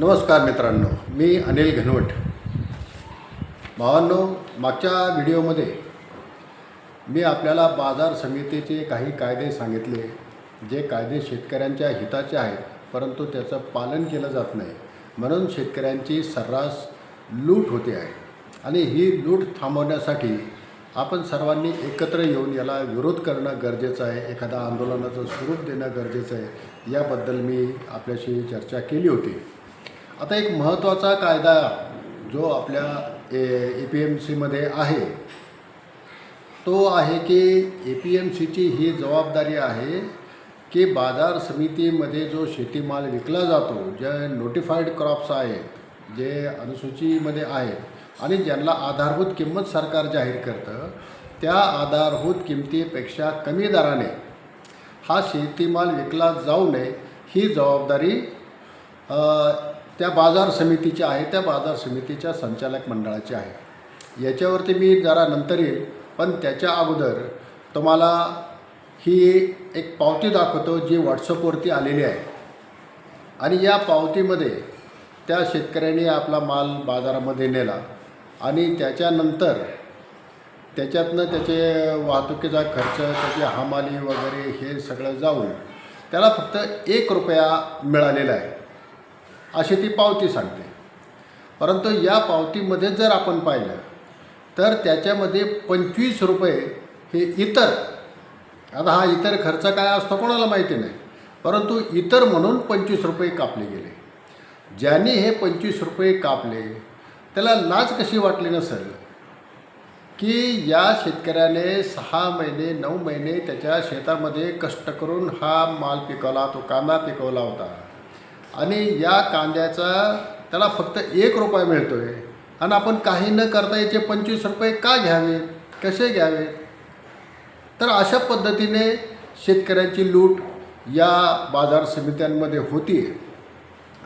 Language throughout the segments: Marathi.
नमस्कार मित्रांनो मी अनिल घनवट. भावांनो मागच्या व्हिडिओमध्ये मी आपल्याला बाजार समितीचे काही कायदे सांगितले जे कायदे शेतकऱ्यांच्या हिताचे आहेत परंतु त्याचं पालन केलं जात नाही. म्हणून शेतकऱ्यांची सर्रास लूट होते आहे. आणि ही लूट थांबवण्यासाठी आपण सर्वांनी एकत्र येऊन याला विरोध करणं गरजेचं आहे एखादा आंदोलनाचं स्वरूप देणं गरजेचं आहे. याबद्दल मी आपल्याशी चर्चा केली होती. आता एक महत्त्वाचा कायदा जो आपल्या ए ए पी एम सीमध्ये आहे तो आहे की ए पी एम सीची ही जबाबदारी आहे की बाजार समितीमध्ये जो शेतीमाल विकला जातो जे नोटिफाईड क्रॉप्स आहेत जे अनुसूचीमध्ये आहेत आणि ज्यांना आधारभूत किंमत सरकार जाहीर करतं त्या आधारभूत किमतीपेक्षा कमी दराने हा शेतीमाल विकला जाऊ नये ही जबाबदारी त्या बाजार समितीच्या आहे त्या बाजार समितीच्या संचालक मंडळाची आहे. याच्यावरती मी जरा नंतर येईल पण त्याच्या अगोदर तुम्हाला ही एक पावती दाखवतो जी व्हॉट्सअपवरती आलेली आहे. आणि या पावतीमध्ये त्या शेतकऱ्याने आपला माल बाजारामध्ये नेला आणि त्याच्यानंतर त्याच्यातनं त्याचे वाहतुकीचा खर्च त्याची हमाली वगैरे हे सगळं जाऊन त्याला फक्त एक रुपया मिळालेला आहे. अशी ती पावती सांगते. परंतु या पावतीमध्ये जर आपण पाहिलं तर त्याच्यामध्ये पंचवीस रुपये हे इतर आता हा इतर खर्च काय असतो कोणाला माहिती नाही परंतु इतर म्हणून पंचवीस रुपये कापले गेले. ज्याने हे पंचवीस रुपये कापले त्याला लाज कशी वाटली नसेल? की या शेतकऱ्याने सहा महिने नऊ महिने त्याच्या शेतामध्ये कष्ट करून हा माल पिकवला तो कांदा पिकवला होता. आणि या कांद्याचा त्याला फक्त एक रुपया मिळतो आहे आणि आपण काही न करता याचे पंचवीस रुपये का घ्यावेत कसे घ्यावेत तर अशा पद्धतीने शेतकऱ्यांची लूट या बाजार समित्यांमध्ये होती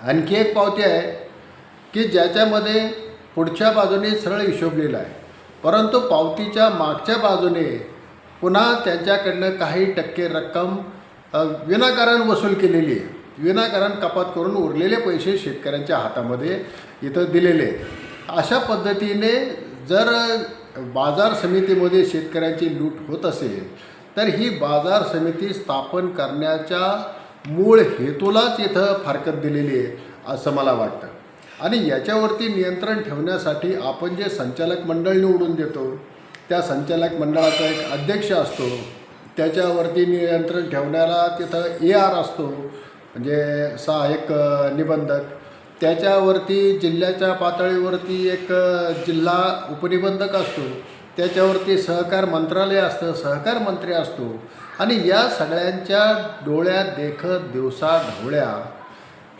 आणखी एक पावती आहे की ज्याच्यामध्ये पुढच्या बाजूने सरळ हिशोब लिहिला आहे. परंतु पावतीच्या मागच्या बाजूने पुन्हा त्यांच्याकडनं काही टक्के रक्कम विनाकारण वसूल केलेली आहे. विनाकारण कपात करून उरलेले पैसे शेतकऱ्यांच्या हातामध्ये इथं दिलेले. अशा पद्धतीने जर बाजार समितीमध्ये शेतकऱ्यांची लूट होत असेल तर ही बाजार समिती स्थापन करण्याच्या मूळ हेतूलाच इथं फारकत दिलेली आहे असं मला वाटतं. आणि याच्यावरती नियंत्रण ठेवण्यासाठी आपण जे संचालक मंडळ निवडून देतो त्या संचालक मंडळाचा एक अध्यक्ष असतो त्याच्यावरती नियंत्रण ठेवण्याला तिथं ए आर असतो म्हणजे सहाय्यक निबंधक. त्याच्यावरती जिल्ह्याच्या पातळीवरती एक जिल्हा उपनिबंधक असतो. त्याच्यावरती सहकार मंत्रालय असतं सहकार मंत्री असतो. आणि या सगळ्यांच्या डोळ्यात देखत दिवसा ढवळ्या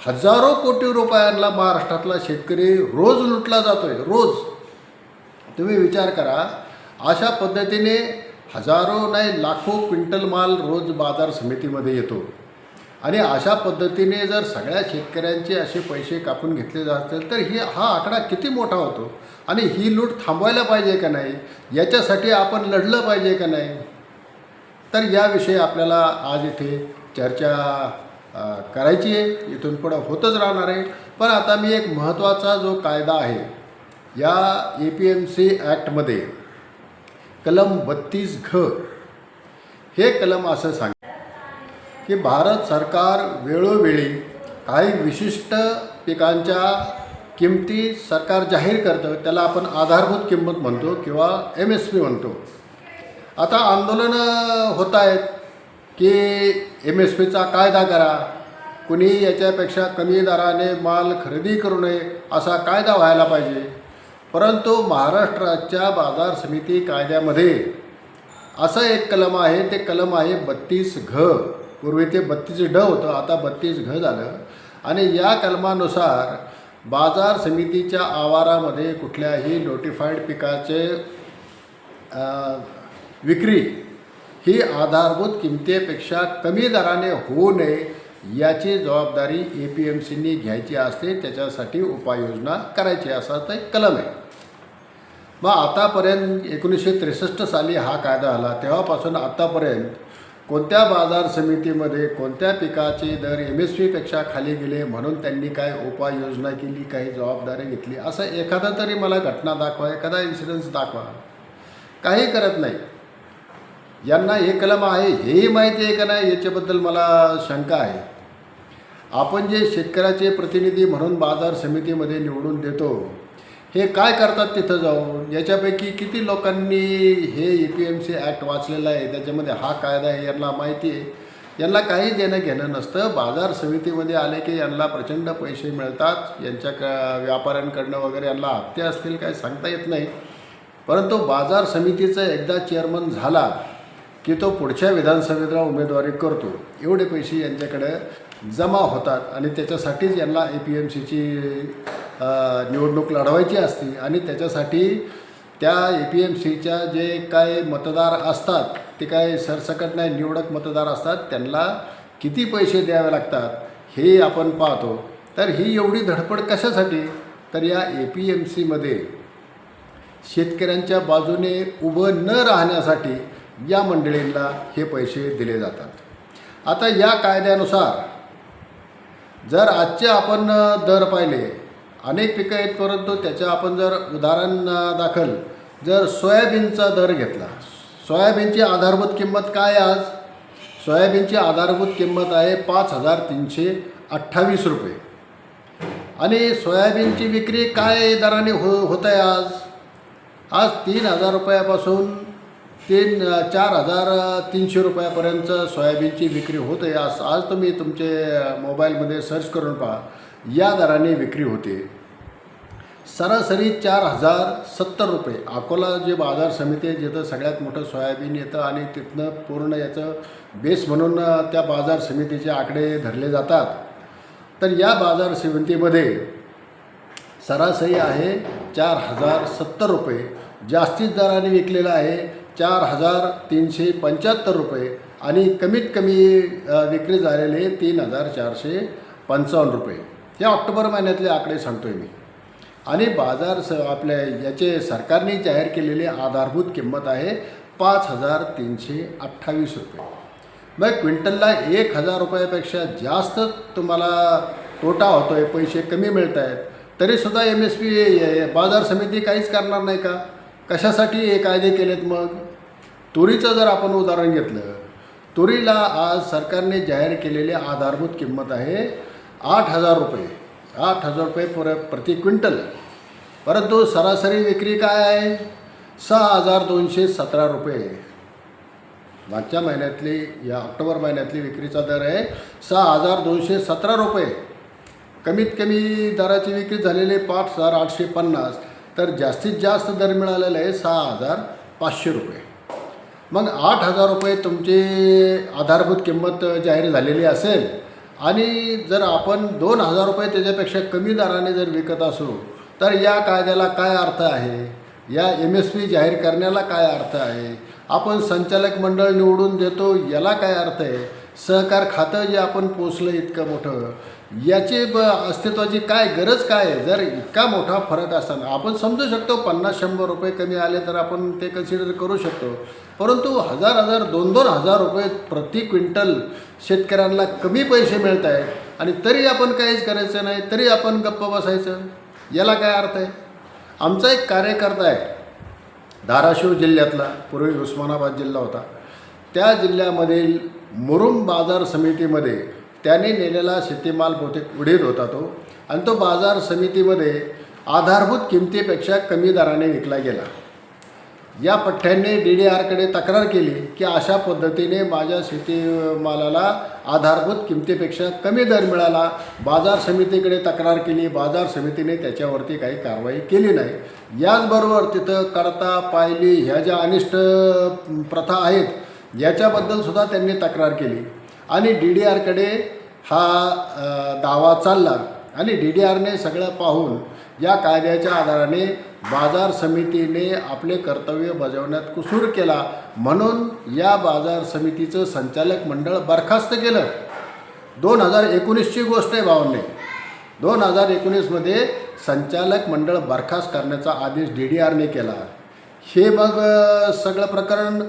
हजारो कोटी रुपयांना महाराष्ट्रातला शेतकरी रोज लुटला जातो आहे रोज. तुम्ही विचार करा अशा पद्धतीने हजारो नाही लाखो क्विंटल माल रोज बाजार समितीमध्ये येतो. आणि अशा पद्धतीने जर सगळ्या शेतकऱ्यांचे असे पैसे कापून घेतले जात असेल तर ही हा आकडा किती मोठा होतो? आणि ही लूट थांबवायला पाहिजे का नाही? याच्यासाठी आपण लढलं पाहिजे का नाही? तर याविषयी आपल्याला आज इथे चर्चा करायची आहे. इथून पुढं होतच राहणार आहे. पण आता मी एक महत्त्वाचा जो कायदा आहे या ए पी एम सी ॲक्टमध्ये कलम बत्तीस घ हे कलम असं सांग की भारत सरकार वेळोवेळी काही विशिष्ट पिकांच्या किमती सरकार जाहीर करतं त्याला आपण आधारभूत किंमत म्हणतो किंवा एम एस पी म्हणतो. आता आंदोलनं होत आहेत की एम एस पीचा कायदा करा. कुणी याच्यापेक्षा कमी दराने माल खरेदी करू नये असा कायदा व्हायला पाहिजे. परंतु महाराष्ट्राच्या बाजार समिती कायद्यामध्ये असं एक कलम आहे ते कलम आहे बत्तीस घ. पूर्वी ते बत्तीस ड होतं आता बत्तीस घ झालं. आणि या कलमानुसार बाजार समितीच्या आवारामध्ये कुठल्याही नोटिफाईड पिकाचे विक्री ही आधारभूत किमतीपेक्षा कमी दराने होऊ नये याची जबाबदारी ए पी एम सीनी घ्यायची असते. त्याच्यासाठी उपाययोजना करायची असा तर एक कलम आहे. मग आतापर्यंत एकोणीसशे त्रेसष्ट साली हा कायदा आला. तेव्हापासून आत्तापर्यंत कोणत्या बाजार समितीमध्ये कोणत्या पिकाचे दर एम एस पीपेक्षा खाली गेले म्हणून त्यांनी काय उपाययोजना केली काही जबाबदारी घेतली? असं एखादा तरी मला घटना दाखवा एखादा इन्सिडन्स दाखवा. काही करत नाही. यांना हे कलम आहे हेही माहिती आहे का नाही याच्याबद्दल मला शंका आहे. आपण जे शेतकऱ्याचे प्रतिनिधी म्हणून बाजार समितीमध्ये निवडून देतो हे काय करतात तिथं जाऊन? याच्यापैकी किती लोकांनी हे A P M C act वाचलेलं आहे? त्याच्यामध्ये हा कायदा आहे यांना माहिती आहे. यांना काही देणं घेणं नसतं. बाजार समितीमध्ये आले की यांना प्रचंड पैसे मिळतात. यांच्या क व्यापाऱ्यांकडनं वगैरे यांना हप्ते असतील काय सांगता येत नाही. परंतु बाजार समितीचा एकदा चेअरमन झाला की तो पुढच्या विधानसभेला उमेदवारी करतो. एवढे पैसे यांच्याकडे जमा होतात आणि त्याच्यासाठीच यांना ए पी एम सीची निवडणूक लढवायची असते आणि त्याच्यासाठी त्या ए पी एम सीच्या जे काय मतदार असतात ते काय सरसकट नाही निवडक मतदार असतात त्यांना किती पैसे द्यावे लागतात हे आपण पाहतो. तर ही एवढी धडपड कशासाठी? तर या ए पी एम सीमध्ये शेतकऱ्यांच्या बाजूने उभं न राहण्यासाठी या मंडळींना हे पैसे दिले जातात. आता या कायद्यानुसार जर आजचे आपण दर पाहिले अनेक पिकं आहेत परंतु त्याच्या आपण जर उदाहरण दाखल जर सोयाबीनचा दर घेतला सोयाबीनची आधारभूत किंमत काय आज? सोयाबीनची आधारभूत किंमत आहे पाच हजार तीनशे अठ्ठावीस रुपये. आणि सोयाबीनची विक्री काय दराने हो होत आहे आज? आज तीन हजार रुपयापासून तीन चार हजार तीनशे रुपयापर्यंत सोयाबीनची विक्री होते आज आज तुम्ही तुमचे मोबाईलमध्ये सर्च करून पहा. या दराने विक्री होते. सरासरी चार हजार सत्तर रुपये. अकोला जे बाजार समिती आहे जिथं सगळ्यात मोठं सोयाबीन येतं आणि तिथनं पूर्ण याचं बेस म्हणून त्या बाजार समितीचे आकडे धरले जातात. तर या बाजार समितीमध्ये सरासरी आहे चार हजार सत्तर रुपये. जास्तीत दराने विकलेला आहे. चार हजार तीनशे पंच्याहत्तर रुपये आणि कमीत कमी विक्री झालेले तीन हजार चारशे पंचावन्न रुपये. हे ऑक्टोबर महिन्यातले आकडे सांगतो आहे मी. आणि बाजार स आपल्या याचे सरकारने जाहीर केलेली आधारभूत किंमत आहे पाच हजार तीनशे अठ्ठावीस रुपये. मग क्विंटलला एक हजार रुपयापेक्षा जास्त तुम्हाला तोटा होतो आहे पैसे कमी मिळत आहेत तरीसुद्धा एम एस पी बाजार समिती काहीच करणार नाही का? कशासाठी हे कायदे केलेत मग? तुरीचं जर आपण उदाहरण घेतलं तुरीला आज सरकारने जाहीर केलेली आधारभूत किंमत आहे आठ हजार रुपये. आठ हजार रुपये पर प्रति क्विंटल. परंतु सरासरी विक्री काय आहे? सहा हजार दोनशे सतरा रुपये. मागच्या महिन्यातली या ऑक्टोबर महिन्यातली विक्रीचा दर आहे सहा हजार दोनशे सतरा रुपये. कमीत कमी दराची विक्री झालेली पाच हजार आठशे पन्नास. तर जास्तीत जास्त दर मिळालेला आहे सहा हजार पाचशे रुपये. मग आठ हजार रुपये तुमची आधारभूत किंमत जाहीर झालेली असेल आणि जर आपण दोन हजार रुपये त्याच्यापेक्षा कमी दराने जर विकत असू तर या कायद्याला काय अर्थ आहे? या एम एस पी जाहीर करण्याला काय अर्थ आहे? आपण संचालक मंडळ निवडून देतो याला काय अर्थ आहे? सहकार खातं जे आपण पोचलं इतकं मोठं याची ब अस्तित्वाची काय गरज काय आहे? जर इतका मोठा फरक असताना आपण समजू शकतो पन्नास शंभर रुपये कमी आले तर आपण ते कन्सिडर करू शकतो. परंतु हजार हजार दोन दोन हजार रुपये प्रति क्विंटल शेतकऱ्यांना कमी पैसे मिळत आहेत आणि तरी आपण काहीच करायचं नाही तरी आपण गप्प बसायचं. याला काय अर्थ आहे? आमचा एक कार्यकर्ता आहे धाराशिव जिल्ह्यातला पूर्वी उस्मानाबाद जिल्हा होता. त्या जिल्ह्यामधील मुरुम बाजार समितीमध्ये त्याने नेलेला शेतीमाल बहुतेक उडीद होता तो. आणि तो बाजार समितीमध्ये आधारभूत किमतीपेक्षा कमी दराने विकला गेला. या पठ्ठ्यांनी डी डी आरकडे तक्रार केली की अशा पद्धतीने माझ्या शेतीमालाला आधारभूत किमतीपेक्षा कमी दर मिळाला. बाजार समितीकडे तक्रार केली. बाजार समितीने त्याच्यावरती काही कारवाई केली नाही. याचबरोबर तिथं करता पायली ह्या ज्या अनिष्ट प्रथा आहेत याच्याबद्दल सुद्धा त्यांनी तक्रार केली. आणि डी डी आरकडे हा दावा चालला आणि डी डी आरने सगळं पाहून या कायद्याच्या आधाराने बाजार समितीने आपले कर्तव्य बजावण्यात कुसूर केला म्हणून या बाजार समितीचं संचालक मंडळ बरखास्त केलं. दोन हजार एकोणीसची गोष्ट आहे भावने. दोन हजार एकोणीसमध्ये संचालक मंडळ बरखास्त करण्याचा आदेश डी डी आरने केला. हे मग सगळं प्रकरण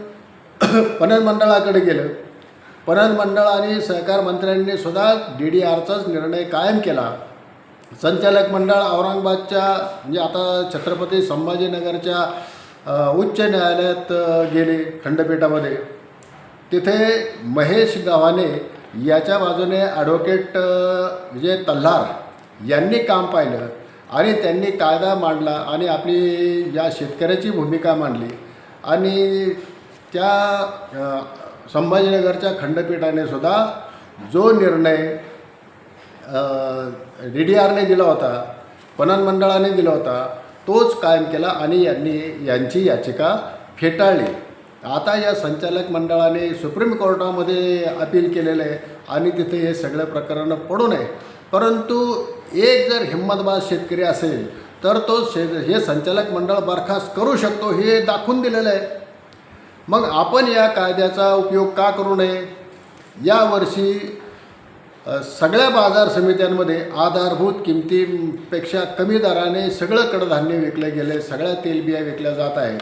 पणन मंडळाकडे गेलं. पणन मंडळ आणि सहकार मंत्र्यांनी सुद्धा डी डी आरचाच निर्णय कायम केला. संचालक मंडळ औरंगाबादच्या म्हणजे आता छत्रपती संभाजीनगरच्या उच्च न्यायालयात गेले खंडपीठामध्ये. तिथे महेश गव्हाणे याच्या बाजूने ॲडव्होकेट विजय तल्हार यांनी काम पाहिलं आणि त्यांनी कायदा मांडला आणि आपली या शेतकऱ्याची भूमिका मांडली आणि त्या संभाजीनगरच्या खंडपीठाने सुद्धा जो निर्णय डी डी आरने दिला होता पणन मंडळाने दिला होता तोच कायम केला आणि यांनी यांची याचिका फेटाळली. आता या संचालक मंडळाने सुप्रीम कोर्टामध्ये अपील केलेलं आहे आणि तिथे हे सगळं प्रकरण पडू नये. परंतु एक जर हिंमतबाज शेतकरी असेल तर तो शे हे संचालक मंडळ बरखास्त करू शकतो हे दाखवून दिलेलं आहे. मग आपण या कायद्याचा उपयोग का करू नये? यावर्षी सगळ्या बाजार समित्यांमध्ये आधारभूत किमतीपेक्षा कमी दराने सगळं कडधान्य विकलं गेलं सगळ्या तेलबिया विकल्या जात आहेत.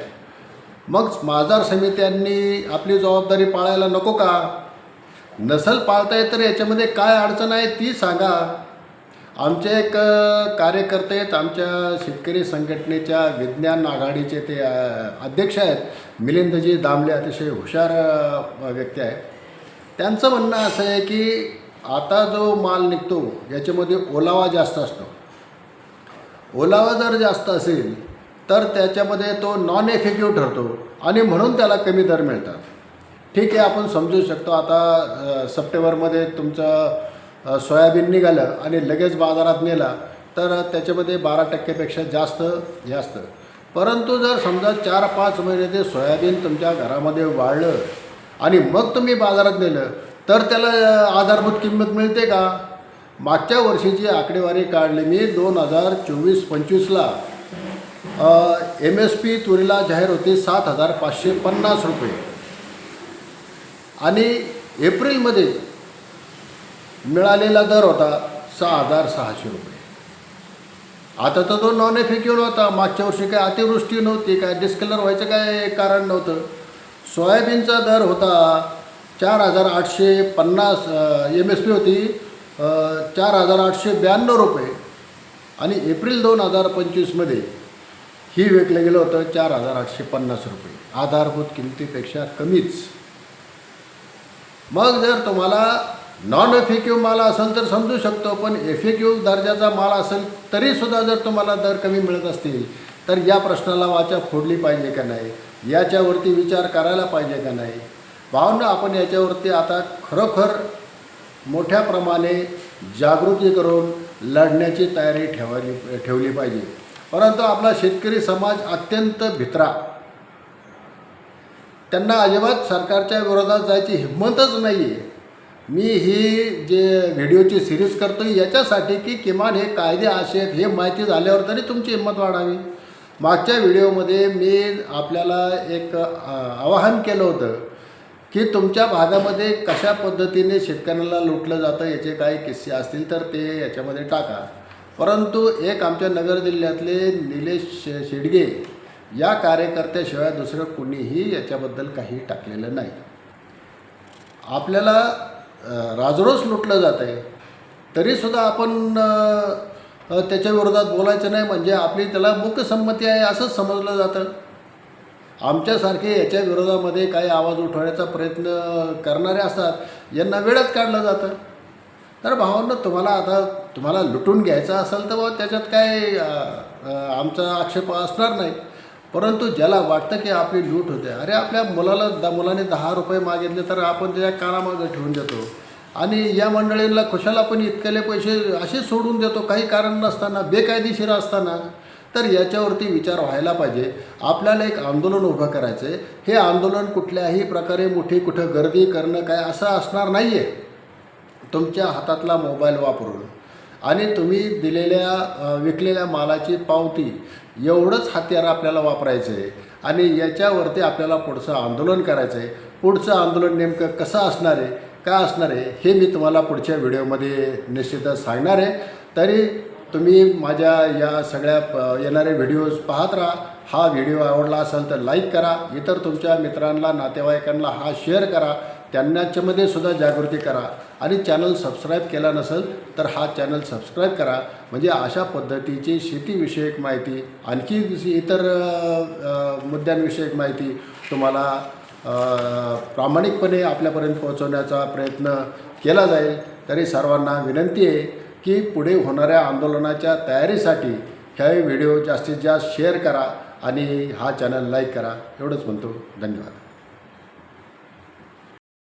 मग बाजार समित्यांनी आपली जबाबदारी पाळायला नको का? नसल पाळताय तर याच्यामध्ये काय अडचण आहे ती सांगा. आमचे एक कार्यकर्ते आहेत. आमच्या शेतकरी संघटनेच्या विज्ञान आघाडीचे ते अध्यक्ष आहेत. मिलिंदजी दामले अतिशय हुशार व्यक्ती आहेत. त्यांचं म्हणणं असं आहे की आता जो माल निघतो याच्यामध्ये ओलावा जास्त असतो. ओलावा जर जास्त असेल तर त्याच्यामध्ये तो नॉन एफेक्टिव्ह ठरतो आणि म्हणून त्याला कमी दर मिळतात. ठीक आहे आपण समजू शकतो. आता सप्टेंबरमध्ये तुमचं सोयाबीन निघालं आणि लगेच बाजारात नेला तर त्याच्यामध्ये बारा टक्केपेक्षा जास्त हे असतं. परंतु जर समजा चार पाच महिने ते सोयाबीन तुमच्या घरामध्ये वाढलं आणि मग तुम्ही बाजारात नेलं तर त्याला आधारभूत किंमत मिळते का? मागच्या वर्षीची आकडेवारी काढली मी दोन हजार चोवीस पंचवीसला. एम एस पी तुरीला जाहीर होती सात हजार पाचशे पन्नास रुपये. आणि एप्रिलमध्ये मिळालेला दर होता सहा हजार सहाशे रुपये. आता तर तो नॉन इफेक्टिव्ह नव्हता. मागच्या वर्षी काय अतिवृष्टी नव्हती काय डिस्कलर व्हायचं काय कारण नव्हतं. सोयाबीनचा दर होता चार हजार आठशे पन्नास एम एस पी होती चार हजार आठशे ब्याण्णव रुपये. आणि एप्रिल दोन हजार पंचवीसमध्ये ही विकलं गेलं होतं चार हजार आठशे पन्नास रुपये. आधारभूत किमतीपेक्षा कमीच. मग जर तुम्हाला नॉन एफेक्यू माल असेल तर समजू शकतो पण एफेक्यू दर्जाचा माल असेल तरीसुद्धा जर तुम्हाला दर कमी मिळत असतील तर या प्रश्नाला वाचा फोडली पाहिजे का नाही? याच्यावरती विचार करायला पाहिजे का नाही? भावना आपण याच्यावरती आता खरोखर मोठ्या प्रमाणे जागृती करून लढण्याची तयारी ठेवायली ठेवली पाहिजे. परंतु आपला शेतकरी समाज अत्यंत भित्रा. त्यांना अजिबात सरकारच्या विरोधात जायची हिंमतच नाही आहे मी ही जे व्हिडिओची सिरीज करतो याच्यासाठी की किमान हे कायदे असे आहेत हे माहिती झाल्यावर तरी तुमची हिंमत वाढावी. मागच्या व्हिडिओमध्ये मी आपल्याला एक आवाहन केलं होतं की तुमच्या भागामध्ये कशा पद्धतीने शेतकऱ्यांना लुटलं जातं याचे काही किस्से असतील तर ते याच्यामध्ये टाका. परंतु एक आमच्या नगर जिल्ह्यातले निलेश शे- शेडगे या कार्यकर्त्याशिवाय दुसरं कुणीही याच्याबद्दल काही टाकलेलं नाही. आपल्याला राजरोस लुटलं जात आहे. तरीसुद्धा आपण त्याच्या विरोधात बोलायचं नाही म्हणजे आपली त्याला मूकसंमती आहे असंच समजलं जातं. आमच्यासारखे याच्या विरोधामध्ये काही आवाज उठवण्याचा प्रयत्न करणारे असतात यांना वेळच काढलं जातं. तर भावांना तुम्हाला आता तुम्हाला लुटून घ्यायचं असेल तर बाबा त्याच्यात काय आमचा आक्षेप असणार नाही. परंतु ज्याला वाटतं की आपली लूट होते अरे आपल्या मुलाला द मुलाने दहा रुपये मागितले तर आपण त्याच्या कानामागं ठेवून देतो. आणि या मंडळींना खुशाला पण इतकेले पैसे असे सोडून देतो काही कारण नसताना बेकायदेशीर असताना तर याच्यावरती विचार व्हायला पाहिजे. आपल्याला एक आंदोलन उभं करायचं आहे हे आंदोलन कुठल्याही प्रकारे मोठी कुठं गर्दी करणं काय असं असणार नाही आहे तुमच्या हातातला मोबाईल वापरून. आणि तुम्ही दिलेल्या विकलेल्या मालाची पावती एवढंच हत्यार आपल्याला वापरायचं आहे आणि याच्यावरती आपल्याला पुढचं आंदोलन करायचं आहे. पुढचं आंदोलन नेमकं कसं असणार आहे काय असणार आहे हे मी तुम्हाला पुढच्या व्हिडिओमध्ये निश्चितच सांगणार आहे. तरी तुम्ही माझ्या या सगळ्या प- येणारे व्हिडिओज पाहत राहा. हा व्हिडिओ आवडला असेल तर लाईक करा. इतर तुमच्या मित्रांना नातेवाईकांना हा शेअर करा. त्यांच्यामध्ये सुद्धा जागृती करा. आणि चॅनल सबस्क्राईब केला नसेल तर हा चॅनल सबस्क्राईब करा. म्हणजे अशा पद्धतीची शेतीविषयक माहिती आणखी इतर मुद्द्यांविषयक माहिती तुम्हाला प्रामाणिकपणे आपल्यापर्यंत पोहोचवण्याचा प्रयत्न केला जाईल. तरी सर्वांना विनंती आहे की पुढे होणाऱ्या आंदोलनाच्या तयारीसाठी हे व्हिडिओ जास्तीत जास्त शेअर करा आणि हा चॅनल लाईक करा. एवढंच म्हणतो. धन्यवाद.